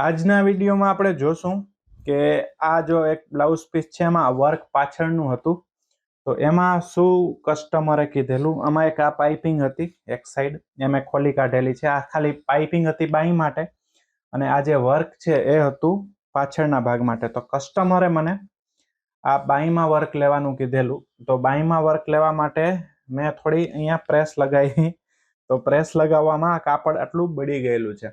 આજના વિડીયોમાં આપણે જોશું કે આ જો એક બ્લાઉઝ પીસ છે, એમાં વર્ક પાછળનું હતું. તો એમાં શું કસ્ટમરે કીધેલું? આમાં એક આ પાઇપિંગ હતી એક સાઈડ એ મેં ખોલી કાઢેલી છે. આ ખાલી પાઇપિંગ હતી બાઈ માટે અને આ જે વર્ક છે એ હતું પાછળના ભાગ માટે. તો કસ્ટમરે મને આ બાઈમાં વર્ક લેવાનું કીધેલું. તો બાઈમાં વર્ક લેવા માટે મેં થોડી અહીંયા પ્રેસ લગાવી તો પ્રેસ લગાવવામાં આ કાપડ આટલું બળી ગયેલું છે.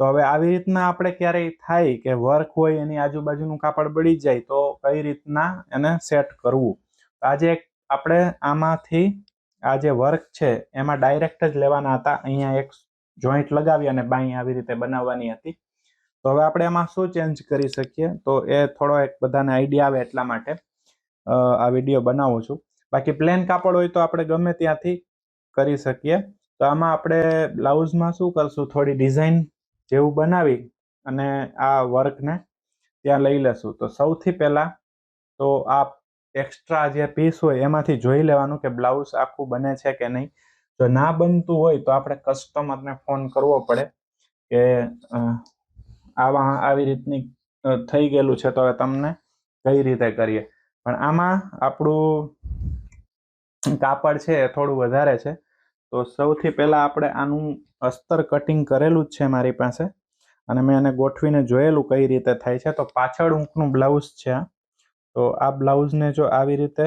તો હવે આવી રીતના આપણે ક્યારેય થાય કે વર્ક હોય એની આજુબાજુનું કાપડ બળી જાય, તો કઈ રીતના એને સેટ કરવું? આજે આપણે આમાંથી, આ જે વર્ક છે, એમાં ડાયરેક્ટ જ લેવાના હતા. અહીંયા એક જોઈન્ટ લગાવી અને બાઈ આવી રીતે બનાવવાની હતી. તો હવે આપણે એમાં શું ચેન્જ કરી શકીએ? તો એ થોડો એક બધાને આઈડિયા આવે એટલા માટે આ વીડિયો બનાવું છું. બાકી પ્લેન કાપડ હોય તો આપણે ગમે ત્યાંથી કરી શકીએ. તો આમાં આપણે બ્લાઉઝમાં શું કરશું? થોડી ડિઝાઇન જેવું બનાવી અને આ વર્કને ત્યાં લઈ લેશું. તો સૌથી પહેલાં તો આ એક્સ્ટ્રા જે પીસ હોય એમાંથી જોઈ લેવાનું કે બ્લાઉઝ આખું બને છે કે નહીં. જો ના બનતું હોય તો આપણે કસ્ટમરને ફોન કરવો પડે કે આવા, આવી રીતની થઈ ગયેલું છે તો હવે તમને કઈ રીતે કરીએ. પણ આમાં આપણું કાપડ છે એ થોડું વધારે છે. તો સૌથી પહેલાં આપણે આનું અસ્તર કટિંગ કરેલું જ છે મારી પાસે. અને મેં એને ગોઠવીને જોયેલું કઈ રીતે થાય છે. તો પાછળ ઊંકનું બ્લાઉઝ છે તો આ બ્લાઉઝને જો આવી રીતે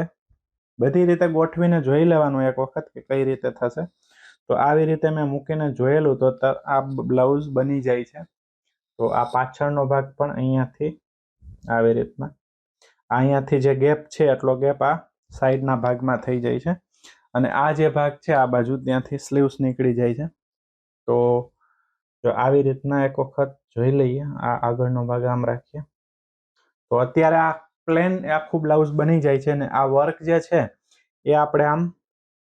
બધી રીતે ગોઠવીને જોઈ લેવાનું એક વખત કે કઈ રીતે થશે. તો આવી રીતે મેં મૂકીને જોયેલું તો આ બ્લાઉઝ બની જાય છે. તો આ પાછળનો ભાગ પણ અહીંયાથી આવી રીતના. અહીંયાથી જે ગેપ છે, એટલો ગેપ આ સાઈડના ભાગમાં થઈ જાય છે. અને આ જે ભાગ છે, આ બાજુ ત્યાંથી સ્લીવ્સ નીકળી જાય છે. તો જો આવી રીતના એક વખત જોઈ લઈએ, આ આગળનો ભાગ આમ રાખીએ. તો અત્યારે આ પ્લેન આખું બ્લાઉઝ બની જાય છે અને આ વર્ક જે છે, એ આપણે આમ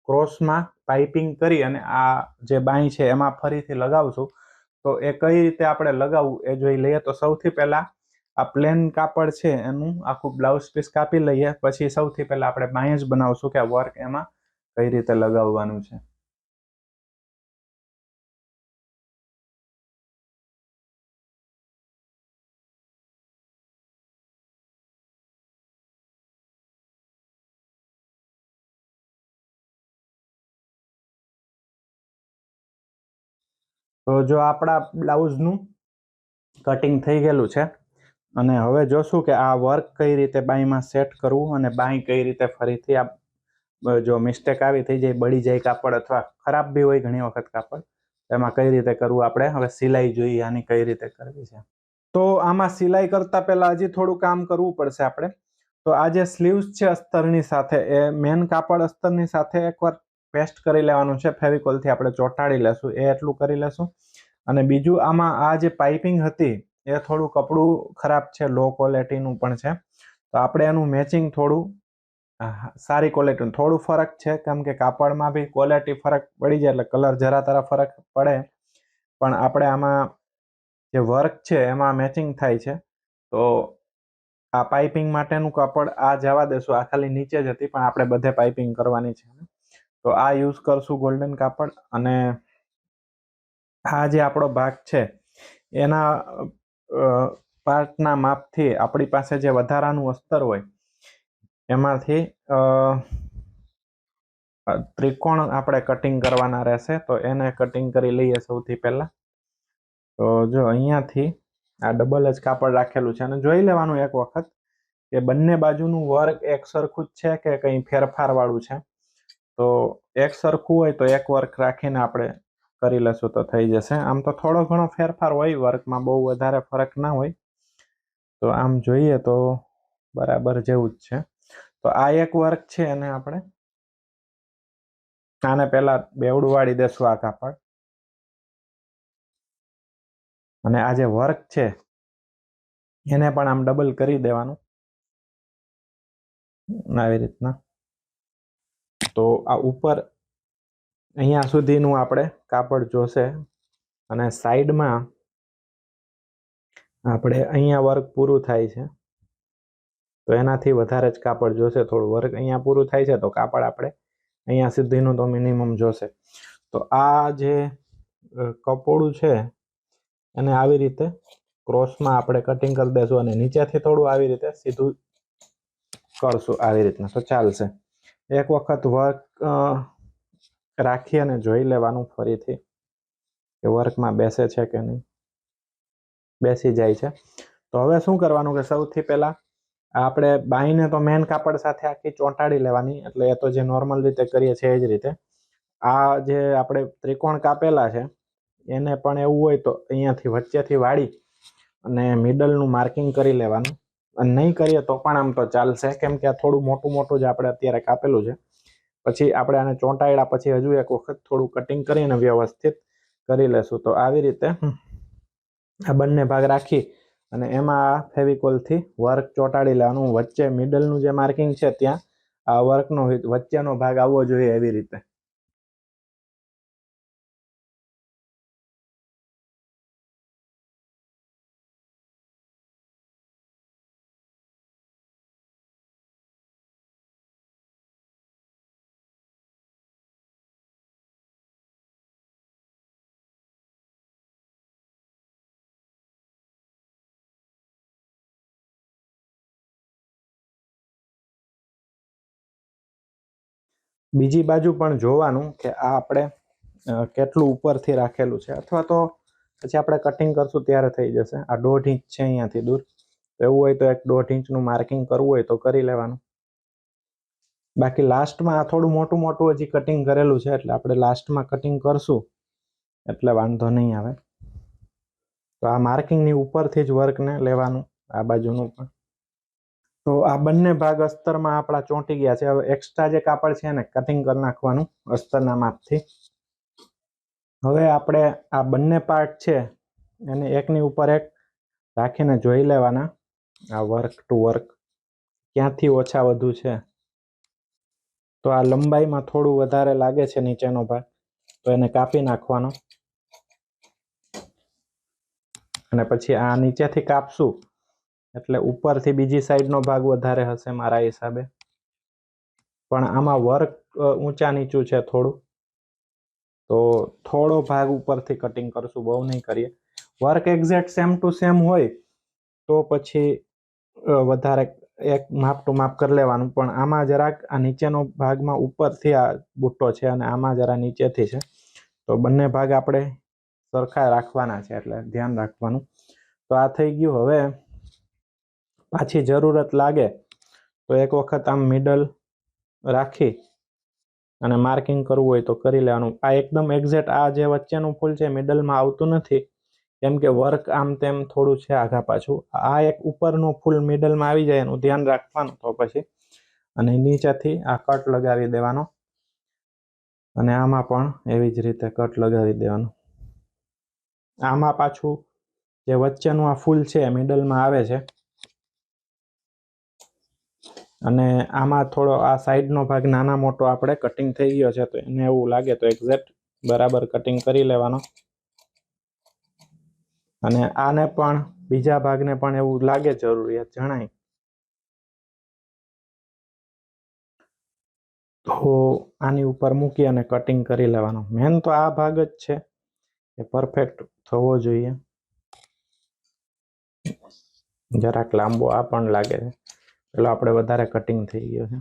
ક્રોસમાં પાઇપિંગ કરી અને આ જે બાઈ છે, એમાં ફરીથી લગાવશું. તો એ કઈ રીતે આપણે લગાવવું એ જોઈ લઈએ. તો સૌથી પહેલાં આ પ્લેન કાપડ છે, એનું આખું બ્લાઉઝ પીસ કાપી લઈએ. પછી સૌથી પહેલાં આપણે બાંય જ બનાવશું કે વર્ક એમાં કઈ રીતે લગાવવાનું છે? તો જો આપણા બ્લાઉઝનું કટિંગ થઈ ગયેલું છે, અને હવે જોશું કે આ વર્ક કઈ રીતે બાઈમાં સેટ કરવું અને બાઈ કઈ રીતે ફરીથી આ જો મિસ્ટેક આવી થઈ જાય, બળી જાય કાપડ અથવા ખરાબ બી હોય ઘણી વખત કાપડ એમાં કઈ રીતે કરવું આપણે? હવે સિલાઈ જોઈએ, આની કઈ રીતે કરવી છે. તો આમાં સિલાઈ કરતા પહેલા હજી થોડું કામ કરવું પડશે આપણે. તો આ જે સ્લીવ્સ છે અસ્તરની સાથે, એ મેન કાપડ અસ્તરની સાથે એકવાર પેસ્ટ કરી લેવાનું છે. ફેવિકોલથી આપણે ચોંટાડી લેશું, એ એટલું કરી લેશું. અને બીજું આમાં આ જે પાઇપિંગ હતી, એ થોડું કપડું ખરાબ છે લો ક્વોલિટીનું પણ છે. તો આપણે એનું મેચિંગ થોડું સારી ક્વોલિટી થોડું ફરક છે, કેમ કે કાપડમાં બી ક્વોલિટી ફરક પડી જાય એટલે કલર જરા તરા ફરક પડે. પણ આપણે આમાં જે વર્ક છે, એમાં મેચિંગ થાય છે. તો આ પાઇપિંગ માટેનું કાપડ આ જવા દેશું. આ ખાલી નીચે જ હતી, પણ આપણે બધે પાઇપિંગ કરવાની છે તો આ યુઝ કરશું ગોલ્ડન કાપડ અને આ જે આપણો ભાગ છે, એના પાર્ટના માપથી આપણી પાસે જે વધારાનું અસ્તર હોય એમાંથી ત્રિકોણ આપણે કટિંગ કરવાના રહેશે, તો એને કટિંગ કરી લઈએ સૌથી પહેલાં. તો જો અહીંયાથી આ ડબલ જ કાપડ રાખેલું છે, અને જોઈ લેવાનું એક વખત કે બંને બાજુનું વર્ક એક સરખું જ છે કે કંઈ ફેરફારવાળું છે? તો એક સરખું હોય તો એક વર્ક રાખીને આપણે કરી લેશું તો થઈ જશે. આમ તો થોડો ઘણો ફેરફાર હોય, વર્કમાં બહુ વધારે ફરક ના હોય. તો આમ જોઈએ તો બરાબર જેવું જ છે. તો આ એક વર્ક છે એને આપણે આને પહેલા બેવડું વાળી દેશું આ કાપડ અને આ જે વર્ક છે, એને પણ આમ ડબલ કરી દેવાનું. આવી રીતના. તો આ ઉપર અહીંયા સુધીનું આપણે કાપડ જોશે. અને સાઈડમાં આપણે અહીંયા વર્ક પૂરું થાય છે. તો એનાથી વધારે જ કાપડ જોશે, થોડું વર્ક અહીંયા પૂરું થાય છે, તો કાપડ આપણે અહીંયા સુધીનું તો મિનિમમ જોશે. તો આ જે કપોળું છે, એને આવી રીતે ક્રોસમાં આપણે કટિંગ કરી દેશું અને નીચેથી થોડું આવી રીતે સીધું કરશું આવી રીતના. તો ચાલશે. એક વખત વર્ક રાખી અને જોઈ લેવાનું ફરીથી કે વર્કમાં બેસે છે કે નહીં. બેસી જાય છે. તો હવે શું કરવાનું કે સૌથી પહેલા આપણે બાઈને તો મેન કાપડ સાથે આખી ચોંટાડી લેવાની, એટલે એ તો જે નોર્મલ રીતે કરીએ છીએ એ જ રીતે. આ જે આપણે ત્રિકોણ કાપેલા છે, એને પણ એવું હોય તો અહીંયાથી વચ્ચેથી વાળી અને મિડલનું માર્કિંગ કરી લેવાનું. અને નહીં કરીએ તો પણ આમ તો ચાલશે, કેમ કે આ થોડું મોટું મોટું જ આપણે અત્યારે કાપેલું છે. પછી આપણે આને ચોંટાડ્યા પછી હજુ એક વખત થોડું કટિંગ કરીને વ્યવસ્થિત કરી લેશું. તો આવી રીતે આ બંને ભાગ રાખી અને એમાં ફેવિકોલથી વર્ક ચોંટાડી લેવાનું. વચ્ચે મિડલનું જે માર્કિંગ છે ત્યાં, આ વર્કનો વચ્ચેનો ભાગ આવવો જોઈએ એવી રીતે. બીજી બાજુ પણ જોવાનું કે આ આપણે કેટલું ઉપરથી રાખેલું છે. અથવા તો પછી આપણે કટિંગ કરશું ત્યારે થઈ જશે. આ દોઢ ઇંચ છે અહીંયાથી દૂર. એવું હોય તો એક દોઢ ઇંચનું માર્કિંગ કરવું હોય તો કરી લેવાનું. બાકી લાસ્ટમાં આ થોડું મોટું મોટું હજી કટિંગ કરેલું છે એટલે આપણે લાસ્ટમાં કટિંગ કરશું. એટલે વાંધો નહીં આવે. તો આ માર્કિંગની ઉપરથી જ વર્કને લેવાનું, આ બાજુનું પણ. તો આ બંને ભાગ અસ્તરમાં આપણા ચોંટી ગયા છે. હવે એક્સ્ટ્રા જે કાપડ છે એને કટિંગ કરી નાખવાનું અસ્તરના માપથી. હવે આપણે આ બંને પાર્ટ છે એને એકની ઉપર એક રાખીને જોઈ લેવાના. આ વર્ક ટુ વર્ક ક્યાંથી ઓછા વધુ છે? તો આ લંબાઈમાં થોડું વધારે લાગે છે નીચેનો ભાગ. તો એને કાપી નાખવાનો. અને પછી આ નીચેથી કાપશું. એટલે ઉપરથી બીજી સાઈડનો ભાગ વધારે હશે મારા હિસાબે. પણ આમાં વર્ક ઊંચા નીચું છે થોડું. તો થોડો ભાગ ઉપરથી કટિંગ કરશું, બહુ નહીં કરીએ. Work exact same to same હોય, તો પછી વધારે એક માપ ટુ માપ કરી લેવાનું. પણ આમાં જરાક આ નીચેનો ભાગમાં ઉપરથી આ બુટ્ટો છે અને આમાં જરા નીચેથી છે. તો બંને ભાગ આપણે સરખા રાખવાના છે એટલે ધ્યાન રાખવાનું. તો આ થઈ ગયું. હવે પાછી જરૂરત લાગે, તો એક વખત આમ મિડલ રાખી અને માર્કિંગ કરવું હોય તો કરી લેવાનું. આ એકદમ એક્ઝેક્ટ આ જે વચ્ચેનું ફૂલ છે મિડલમાં આવતું નથી. કેમ કે વર્ક આમ તેમ થોડું છે આઘા પાછું. આ એક ઉપરનું ફૂલ મિડલમાં આવી જાય એનું ધ્યાન રાખવાનું તો પછી. અને નીચેથી આ કટ લગાવી દેવાનો. અને આમાં પણ એવી જ રીતે કટ લગાવી દેવાનું. આમાં પાછું જે વચ્ચેનું આ ફૂલ છે મિડલમાં આવે છે. અને આમાં થોડો આ સાઈડનો ભાગ નાના મોટો આપણે કટિંગ થઈ ગયો છે, તો એને એવું લાગે તો એક્ઝેક્ટ બરાબર કટિંગ કરી લેવાનો. અને આને પણ બીજા ભાગને પણ એવું લાગે જરૂરિયાત જણાય. તો આની ઉપર મૂકી અને કટિંગ કરી લેવાનો. મેન તો આ ભાગ જ છે, એ પરફેક્ટ થવો જોઈએ. જરાક લાંબો આ પણ લાગે છે. પેલો આપણે વધારે કટિંગ થઈ ગયું છે.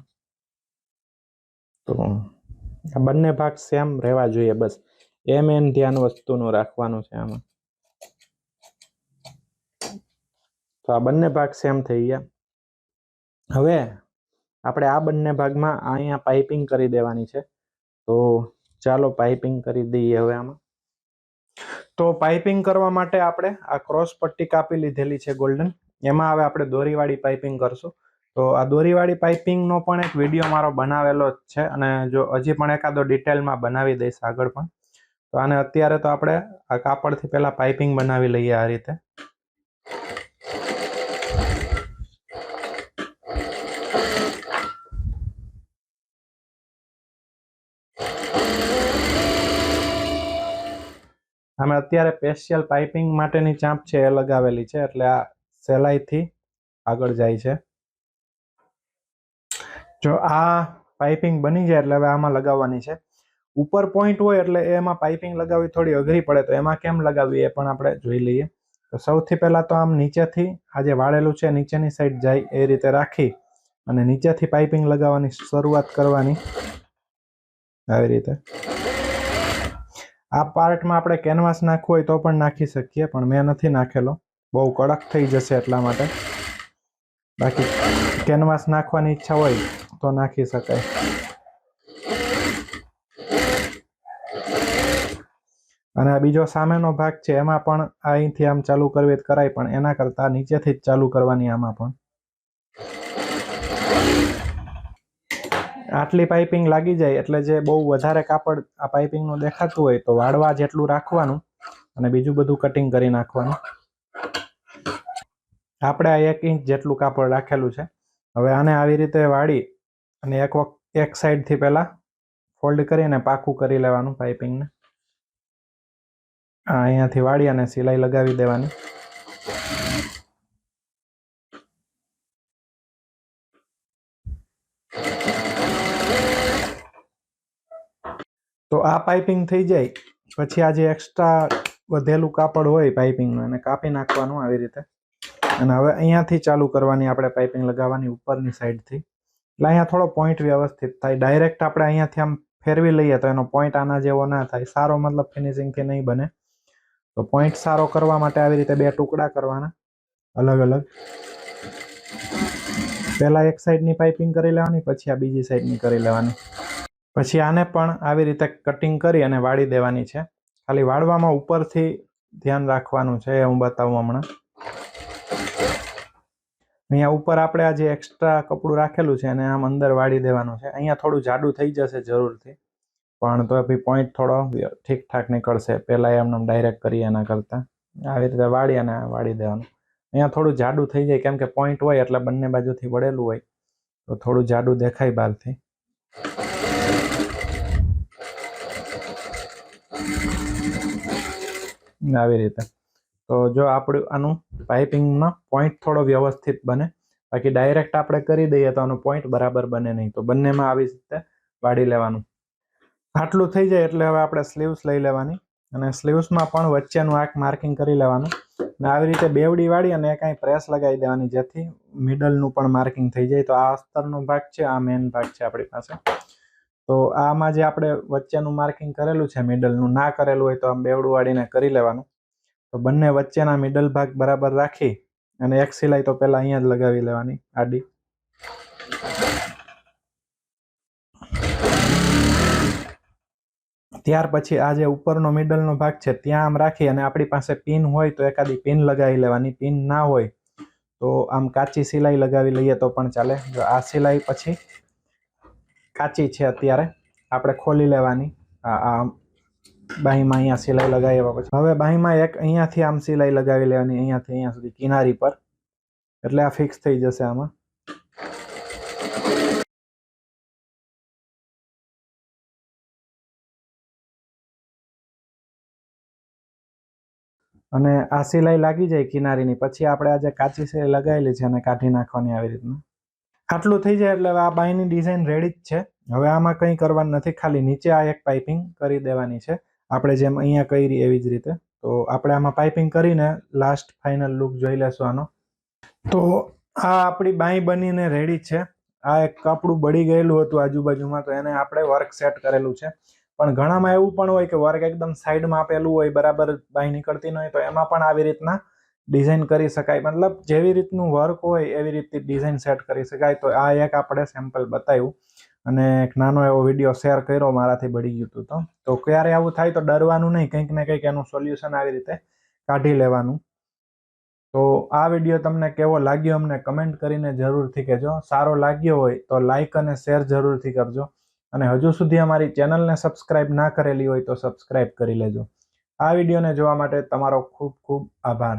તો આ બંને ભાગ સેમ રહેવા જોઈએ બસ. એ મેન ધ્યાન વસ્તુનું રાખવાનું છે આમાં. તો આ બંને ભાગ સેમ થઈ ગયા. હવે આપણે આ બંને ભાગમાં અહીંયા પાઇપિંગ કરી દેવાની છે. તો ચાલો પાઇપિંગ કરી દઈએ હવે આમાં. તો પાઇપિંગ કરવા માટે આપણે આ ક્રોસ પટ્ટી કાપી લીધેલી છે ગોલ્ડન એમાં હવે આપણે દોરીવાળી પાઇપિંગ કરશું. તો આ દોરીવાળી પાઇપિંગનો પણ એક વીડિયો મારો બનાવેલો જ છે અને જો હજી પણ એકાદો ડિટેલમાં બનાવી દઈશ આગળ પણ. તો આને અત્યારે તો આપણે આ કાપડથી પહેલા પાઇપિંગ બનાવી લઈએ આ રીતે. અમે અત્યારે સ્પેશિયલ પાઇપિંગ માટેની ચાંપ છે એ લગાવેલી છે, એટલે આ સહેલાઈથી આગળ જાય છે. જો આ પાઇપિંગ બની જાય એટલે હવે આમાં લગાવવાની છે. ઉપર પોઈન્ટ હોય એટલે એમાં પાઇપિંગ લગાવવી થોડી અઘરી પડે તો એમાં કેમ લગાવવી એ પણ આપણે જોઈ લઈએ. તો સૌથી પહેલાં તો આમ નીચેથી આ જે વાળેલું છે નીચેની સાઈડ જાય એ રીતે રાખી અને નીચેથી પાઇપિંગ લગાવવાની શરૂઆત કરવાની. આવી રીતે. આ પાર્ટમાં આપણે કેનવાસ નાખવું હોય તો પણ નાખી શકીએ પણ મેં નથી નાખેલો. બહુ કડક થઈ જશે એટલા માટે. બાકી કેનવાસ નાખવાની ઈચ્છા હોય તો નાખી શકાય. અને આ બીજો સામેનો ભાગ છે, એમાં પણ અહીંથી આમ ચાલુ કરવી કરાય, પણ એના કરતાં નીચેથી જ ચાલુ કરવાની આમાં પણ. આટલી પાઇપિંગ લાગી જાય એટલે જે બહુ વધારે કાપડ આ પાઇપિંગનું દેખાતું હોય તો વાળવા જેટલું રાખવાનું અને બીજું બધું કટિંગ કરી નાખવાનું. આપણે આ એક ઇંચ જેટલું કાપડ રાખેલું છે. હવે આને આવી રીતે વાળી અને એક વખત એક સાઈડથી પહેલાં ફોલ્ડ કરીને પાકું કરી લેવાનું પાઇપિંગને અહીંયાથી વાળી અને સિલાઈ લગાવી દેવાની. તો આ પાઇપિંગ થઈ જાય. પછી આ જે એક્સ્ટ્રા વધેલું કાપડ હોય પાઇપિંગનું એને કાપી નાખવાનું આવી રીતે. અને હવે અહીંયાથી ચાલુ કરવાની આપણે પાઇપિંગ લગાવવાની ઉપરની સાઈડથી. એટલે અહીંયા થોડો પોઈન્ટ વ્યવસ્થિત થાય. ડાયરેક્ટ આપણે અહીંયાથી આમ ફેરવી લઈએ તો એનો પોઈન્ટ આના જેવો ના થાય. સારો મતલબ ફિનિશિંગથી નહીં બને. તો પોઈન્ટ સારો કરવા માટે આવી રીતે બે ટુકડા કરવાના. અલગ અલગ. પહેલાં એક સાઈડની પાઇપિંગ કરી લેવાની, પછી આ બીજી સાઈડની કરી લેવાની. પછી આને પણ આવી રીતે કટિંગ કરી અને વાળી દેવાની છે. ખાલી વાળવામાં ઉપરથી ધ્યાન રાખવાનું છે એ હું બતાવું હમણાં. અહીંયા ઉપર આપણે આ જે એક્સ્ટ્રા કપડું રાખેલું છે એને આમ અંદર વાળી દેવાનું છે. અહીંયા થોડું જાડું થઈ જશે જરૂરથી, પણ તો બી પોઈન્ટ થોડો ઠીકઠાક નીકળશે. પહેલાં એમને ડાયરેક્ટ કરીએ એના કરતાં. આવી રીતે વાળી અને વાળી દેવાનું. અહીંયા થોડું જાડું થઈ જાય, કેમ કે પોઈન્ટ હોય એટલે બંને બાજુથી વળેલું હોય. તો થોડું જાડું દેખાય બહારથી. આવી રીતે. તો જો આપણું આનું પાઇપિંગમાં પોઈન્ટ થોડો વ્યવસ્થિત બને, બાકી ડાયરેક્ટ આપણે કરી દઈએ તો આનું પોઈન્ટ બરાબર બને નહીં. તો બંનેમાં આવી રીતે વાળી લેવાનું. આટલું થઈ જાય એટલે હવે આપણે સ્લીવ્સ લઈ લેવાની અને સ્લીવ્સમાં પણ વચ્ચેનું આંખ માર્કિંગ કરી લેવાનું. અને આવી રીતે બેવડી વાળી અને કાંઈ પ્રેસ લગાવી દેવાની જેથી મિડલનું પણ માર્કિંગ થઈ જાય. તો આ અસ્તરનો ભાગ છે, આ મેઇન ભાગ છે આપણી પાસે. તો આમાં જે આપણે વચ્ચેનું માર્કિંગ કરેલું છે મિડલનું ના કરેલું હોય તો આમ બેવડું વાળીને કરી લેવાનું. તો બંને વચ્ચેના મિડલ ભાગ બરાબર રાખી અને એક સિલાઈ તો પહેલાં અહીંયા જ લગાવી લેવાની, આડી. ત્યાર પછી આ જે ઉપરનો મિડલનો ભાગ છે, ત્યાં આમ રાખી અને આપણી પાસે પિન હોય તો એકાદી પિન લગાવી લેવાની પિન ના હોય તો આમ કાચી સિલાઈ લગાવી લઈએ તો પણ ચાલે. જો આ સિલાઈ પછી કાચી છે અત્યારે, આપણે ખોલી લેવાની. આ બાહીમાં અહીંયા સિલાઈ લગાવ્યા પછી. હવે બાહીમાં એક અહીંયાથી આમ સિલાઈ લગાવી લેવાની, અહીંયાથી અહીંયા સુધી કિનારી પર. એટલે આ ફિક્સ થઈ જશે આમાં. અને આ સિલાઈ લાગી જાય કિનારીની. પછી આપણે આજે કાચી સિલાઈ લગાવેલી છે એને કાઢી નાખવાની આવી રીતના. આટલું થઈ જાય એટલે આ બાયની ડિઝાઇન રેડી જ છે. હવે આમાં કંઈ કરવાનું નથી. ખાલી નીચે આ એક પાઇપિંગ કરી દેવાની છે. આપણે જેમ અહીંયા કરી એવી જ રીતે. તો આપણે આમાં પાઇપિંગ કરીને લાસ્ટ ફાઇનલ લુક જોઈ લેશું આનો. તો આ આપણી બાઈ બનીને રેડી છે. આ એક કપડું બળી ગયેલું હતું આજુબાજુમાં, તો એને આપણે વર્ક સેટ કરેલું છે. પણ ઘણામાં એવું પણ હોય કે વર્ક એકદમ સાઈડમાં આપેલું હોય, બરાબર બાઈ નીકળતી ન હોય, તો એમાં પણ આવી રીતના ડિઝાઇન કરી શકાય. મતલબ જેવી રીતનું વર્ક હોય, એવી રીતની ડિઝાઇન સેટ કરી શકાય. તો આ એક આપણે સેમ્પલ બતાવ્યું. અને એક નાનો એવો વીડિયો શેર કર્યો, મારાથી બળી ગયું હતું તો. ક્યારે આવું થાય તો ડરવાનું નહીં, કંઈક ને કંઈક એનું સોલ્યુશન આવી રીતે કાઢી લેવાનું. તો આ વીડિયો તમને કેવો લાગ્યો અમને કમેન્ટ કરીને જરૂરથી કહેજો. સારો લાગ્યો હોય તો લાઇક અને શેર જરૂરથી કરજો. અને હજુ સુધી અમારી ચેનલને સબસ્ક્રાઇબ ના કરેલી હોય તો સબસ્ક્રાઇબ કરી લેજો. આ વિડીયોને જોવા માટે તમારો ખૂબ ખૂબ આભાર.